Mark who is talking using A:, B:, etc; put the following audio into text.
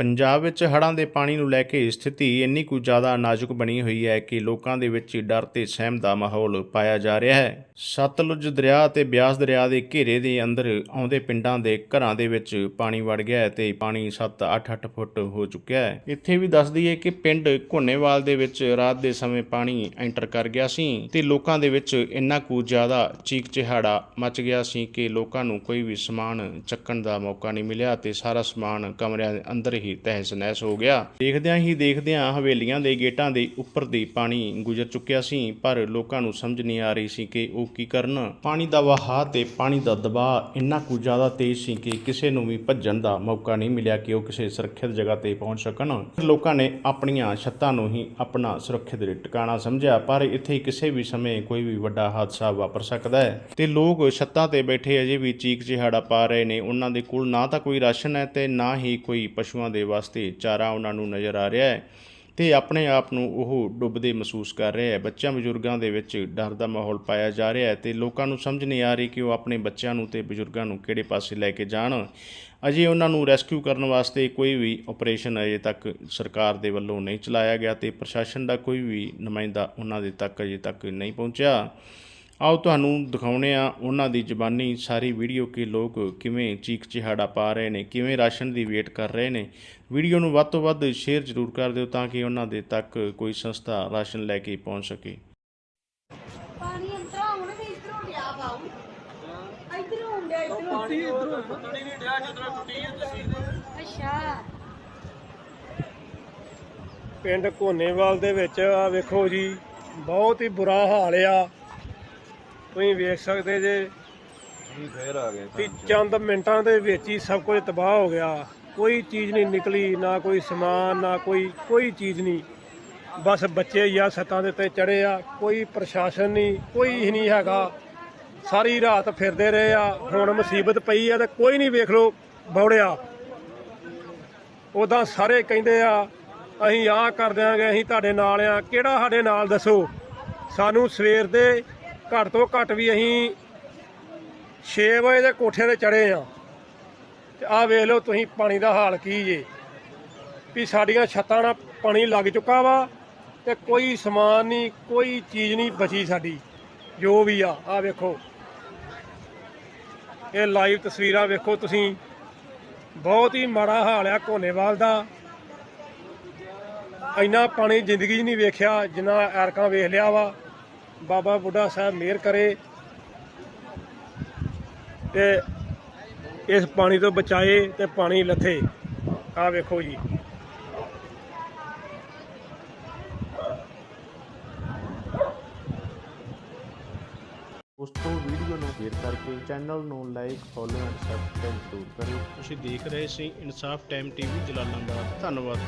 A: ਪੰਜਾਬ ਵਿੱਚ ਹੜ੍ਹਾਂ ਦੇ ਪਾਣੀ ਨੂੰ ਲੈ ਕੇ ਸਥਿਤੀ ਇੰਨੀ ਕੁ ਜ਼ਿਆਦਾ ਨਾਜ਼ੁਕ ਬਣੀ ਹੋਈ ਹੈ ਕਿ ਲੋਕਾਂ ਦੇ ਵਿੱਚ ਡਰ ਤੇ ਸਹਿਮ ਦਾ ਮਾਹੌਲ ਪਾਇਆ ਜਾ ਰਿਹਾ ਹੈ। ਸਤਲੁਜ ਦਰਿਆ ਅਤੇ ਬਿਆਸ ਦਰਿਆ ਦੇ ਘੇਰੇ ਦੇ ਅੰਦਰ ਆਉਂਦੇ ਪਿੰਡਾਂ ਦੇ ਘਰਾਂ ਦੇ ਵਿੱਚ ਪਾਣੀ ਵੜ ਗਿਆ ਹੈ ਤੇ ਪਾਣੀ 7-8 ਫੁੱਟ ਹੋ ਚੁੱਕਿਆ ਹੈ। ਇੱਥੇ ਵੀ ਦੱਸ ਦਈਏ ਕਿ ਪਿੰਡ ਘੋਨੇਵਾਲ ਦੇ ਵਿੱਚ ਰਾਤ ਦੇ ਸਮੇਂ ਪਾਣੀ ਐਂਟਰ ਕਰ ਗਿਆ ਸੀ ਤੇ ਲੋਕਾਂ ਦੇ ਵਿੱਚ ਇੰਨਾ ਕੁ ਜ਼ਿਆਦਾ ਚੀਕ ਚਿਹਾੜਾ ਮਚ ਗਿਆ ਸੀ ਕਿ ਲੋਕਾਂ ਨੂੰ ਕੋਈ ਵੀ ਸਮਾਨ ਚੱਕਣ ਦਾ ਮੌਕਾ ਨਹੀਂ ਮਿਲਿਆ ਤੇ ਸਾਰਾ ਸਮਾਨ ਕਮਰਿਆਂ ਦੇ ਅੰਦਰ ਹੀ ਤਹਿਸ ਨਹਿਸ ਹੋ ਗਿਆ। ਦੇਖਦਿਆਂ ਹੀ ਦੇਖਦਿਆਂ ਹਵੇਲੀਆਂ ਦੇ ਗੇਟਾਂ ਦੇ ਉੱਪਰ ਦੀ ਪਾਣੀ ਗੁਜ਼ਰ ਚੁੱਕਿਆ ਸੀ, ਪਰ ਲੋਕਾਂ ਨੂੰ ਸਮਝ ਨਹੀਂ ਆ ਰਹੀ ਸੀ ਕਿ ਉਹ ਕੀ ਕਰਨ। ਪਾਣੀ ਦਾ ਵਹਾਅ ਤੇ ਪਾਣੀ ਦਾ ਦਬਾਅ ਇੰਨਾ ਕੁ ਜ਼ਿਆਦਾ ਤੇਜ਼ ਸੀ ਕਿ ਕਿਸੇ ਨੂੰ ਵੀ ਭੱਜਣ ਦਾ ਮੌਕਾ ਨਹੀਂ ਮਿਲਿਆ ਕਿ ਉਹ ਕਿਸੇ ਸੁਰੱਖਿਅਤ ਜਗ੍ਹਾ ਤੇ ਪਹੁੰਚ ਸਕਣ। ਲੋਕਾਂ ਨੇ ਆਪਣੀਆਂ ਛੱਤਾਂ ਨੂੰ ਹੀ ਆਪਣਾ ਸੁਰੱਖਿਅਤ ਟਿਕਾਣਾ ਸਮਝਿਆ, ਪਰ ਇੱਥੇ ਕਿਸੇ ਵੀ ਸਮੇਂ ਕੋਈ ਵੀ ਵੱਡਾ ਹਾਦਸਾ ਵਾਪਰ ਸਕਦਾ ਹੈ। ਤੇ ਲੋਕ ਛੱਤਾਂ ਤੇ ਬੈਠੇ ਅਜੇ ਵੀ ਚੀਕ ਚਿਹਾੜਾ ਪਾ ਰਹੇ ਨੇ। ਉਹਨਾਂ ਦੇ ਕੋਲ ਨਾ ਤਾਂ ਕੋਈ ਰਾਸ਼ਨ ਹੈ ਤੇ ਨਾ ਹੀ ਕੋਈ ਪਸ਼ੂਆਂ ਦੇ ਵਾਸਤੇ ਚਾਰਾ ਉਹਨਾਂ ਨੂੰ ਨਜ਼ਰ ਆ ਰਿਹਾ ਹੈ ਤੇ ਆਪਣੇ ਆਪ ਨੂੰ ਉਹ ਡੁੱਬਦੇ ਮਹਿਸੂਸ ਕਰ ਰਿਹਾ ਹੈ। ਬੱਚਿਆਂ ਬਜ਼ੁਰਗਾਂ ਦੇ ਵਿੱਚ ਡਰ ਦਾ ਮਾਹੌਲ ਪਾਇਆ ਜਾ ਰਿਹਾ ਹੈ ਤੇ ਲੋਕਾਂ ਨੂੰ ਸਮਝ ਨਹੀਂ ਆ ਰਹੀ ਕਿ ਉਹ ਆਪਣੇ ਬੱਚਿਆਂ ਨੂੰ ਤੇ ਬਜ਼ੁਰਗਾਂ ਨੂੰ ਕਿਹੜੇ ਪਾਸੇ ਲੈ ਕੇ ਜਾਣ। ਅਜੇ ਉਹਨਾਂ ਨੂੰ ਰੈਸਕਿਊ ਕਰਨ ਵਾਸਤੇ ਕੋਈ ਵੀ ਆਪਰੇਸ਼ਨ ਅਜੇ ਤੱਕ ਸਰਕਾਰ ਦੇ ਵੱਲੋਂ ਨਹੀਂ ਚਲਾਇਆ ਗਿਆ ਤੇ ਪ੍ਰਸ਼ਾਸਨ ਦਾ ਕੋਈ ਵੀ ਨੁਮਾਇੰਦਾ ਉਹਨਾਂ ਦੇ ਤੱਕ ਅਜੇ ਤੱਕ ਨਹੀਂ ਪਹੁੰਚਿਆ। ਆਓ ਤੁਹਾਨੂੰ ਦਿਖਾਉਣੇ ਆ ਉਹਨਾਂ ਦੀ ਜ਼ਬਾਨੀ। ਸਾਰੀ ਵੀਡੀਓ ਕਿ ਲੋਕ ਕਿਵੇਂ ਚੀਕ ਚਿਹਾੜਾ ਪਾ ਰਹੇ ਨੇ ਕਿਵੇਂ ਰਾਸ਼ਨ ਦੀ ਵੇਟ ਕਰ ਰਹੇ ਨੇ। ਵੀਡੀਓ ਨੂੰ ਵੱਧ ਤੋਂ ਵੱਧ ਸ਼ੇਅਰ ਜ਼ਰੂਰ ਕਰ ਦਿਓ ਤਾਂ ਕਿ ਉਹਨਾਂ ਦੇ ਤੱਕ ਕੋਈ ਸੰਸਥਾ ਰਾਸ਼ਨ ਲੈ ਕੇ ਪਹੁੰਚ ਸਕੇ।
B: ਪਾਣੀ ਅੰਦਰ ਆਉਣ ਵੀ ਇਧਰੋਂ ਲਿਆ ਬਾਉ ਇਧਰੋਂ ਹੁੰਦੇ ਇਧਰੋਂ।
C: ਪਾਣੀ ਇਧਰੋਂ ਟੁੱਟੀ ਨਹੀਂ ਡਿਆ ਜਦੋਂ ਟੁੱਟੀ ਹੈ ਤੁਸੀਂ।
B: ਅੱਛਾ।
C: ਪਿੰਡ ਕੋਨੇਵਾਲ ਦੇ ਵਿੱਚ ਆ ਵੇਖੋ ਜੀ ਬਹੁਤ ਹੀ ਬੁਰਾ ਹਾਲ ਆ। ਤੁਸੀਂ ਵੇਖ ਸਕਦੇ ਜੇ।
D: ਫੇਰ ਆ ਗਏ
C: ਵੀ ਚੰਦ ਮਿੰਟਾਂ ਦੇ ਵਿੱਚ ਹੀ ਸਭ ਕੁਝ ਤਬਾਹ ਹੋ ਗਿਆ। ਕੋਈ ਚੀਜ਼ ਨਹੀਂ ਨਿਕਲੀ ਨਾ ਕੋਈ ਸਮਾਨ ਨਾ ਕੋਈ ਕੋਈ ਚੀਜ਼ ਨਹੀਂ। ਬਸ ਬੱਚੇ ਆ ਛੱਤਾਂ ਦੇ ਉੱਤੇ ਚੜੇ ਆ। ਕੋਈ ਪ੍ਰਸ਼ਾਸਨ ਨਹੀਂ ਕੋਈ ਹੀ ਨਹੀਂ ਹੈਗਾ। ਸਾਰੀ ਰਾਤ ਫਿਰਦੇ ਰਹੇ ਆ। ਹੁਣ ਮੁਸੀਬਤ ਪਈ ਆ ਤੇ ਕੋਈ ਨਹੀਂ ਵੇਖ ਲੋ ਬੌੜਿਆ। ਉਦਾਂ ਸਾਰੇ ਕਹਿੰਦੇ ਆ ਅਸੀਂ ਆਹ ਕਰ ਦਿਆਂਗੇ ਅਸੀਂ ਤੁਹਾਡੇ ਨਾਲ ਆ। ਕਿਹੜਾ ਸਾਡੇ ਨਾਲ ਦੱਸੋ? ਸਾਨੂੰ ਸਵੇਰ ਦੇ ਘੱਟ ਤੋਂ ਘੱਟ ਵੀ ਅਸੀਂ 6 ਵਜੇ ਦੇ ਕੋਠੇ ਤੇ ਚੜੇ ਆ ਤੇ ਆਹ ਵੇਖ ਲਓ ਤੁਸੀਂ ਪਾਣੀ ਦਾ ਹਾਲ ਕੀ ਜੇ। ਵੀ ਸਾਡੀਆਂ ਛੱਤਾਂ ਨਾਲ ਪਾਣੀ ਲੱਗ ਚੁੱਕਾ ਵਾ ਤੇ ਕੋਈ ਸਮਾਨ ਨਹੀਂ, ਕੋਈ ਚੀਜ਼ ਨਹੀਂ ਬਚੀ ਸਾਡੀ, ਜੋ ਵੀ ਆ, ਆਹ ਵੇਖੋ। ਇਹ ਲਾਈਵ ਤਸਵੀਰਾਂ ਵੇਖੋ ਤੁਸੀਂ। ਬਹੁਤ ਹੀ ਮਾੜਾ ਹਾਲ ਆ ਕੋਨੇਵਾਲ ਦਾ। ਇੰਨਾ ਪਾਣੀ ਜ਼ਿੰਦਗੀ 'ਚ ਨਹੀਂ ਵੇਖਿਆ, ਜਿੰਨਾ ਐਰਕਾਂ ਵੇਖ ਲਿਆ ਵਾ। ਬਾਬਾ ਬੁੱਢਾ ਸਾਹਿਬ ਮਿਹਰ ਕਰੇ ਤੇ ਇਸ ਪਾਣੀ ਤੋਂ ਬਚਾਏ ਤੇ ਪਾਣੀ ਲੱਥੇ। ਆ ਵੇਖੋ ਜੀ।
A: ਉਸ ਤੋਂ ਵੀਡੀਓ ਨੂੰ ਸ਼ੇਅਰ ਕਰਕੇ ਚੈਨਲ ਨੂੰ ਲਾਈਕ ਫੋਲੋ ਐਂਡ ਸਬਸਕ੍ਰਾਈਬ ਜ਼ਰੂਰ ਕਰਿਓ। ਤੁਸੀਂ ਦੇਖ ਰਹੇ ਸੀ ਇਨਸਾਫ ਟਾਈਮ ਟੀਵੀ ਜਲਾਲਾਬਾਦ। ਧੰਨਵਾਦ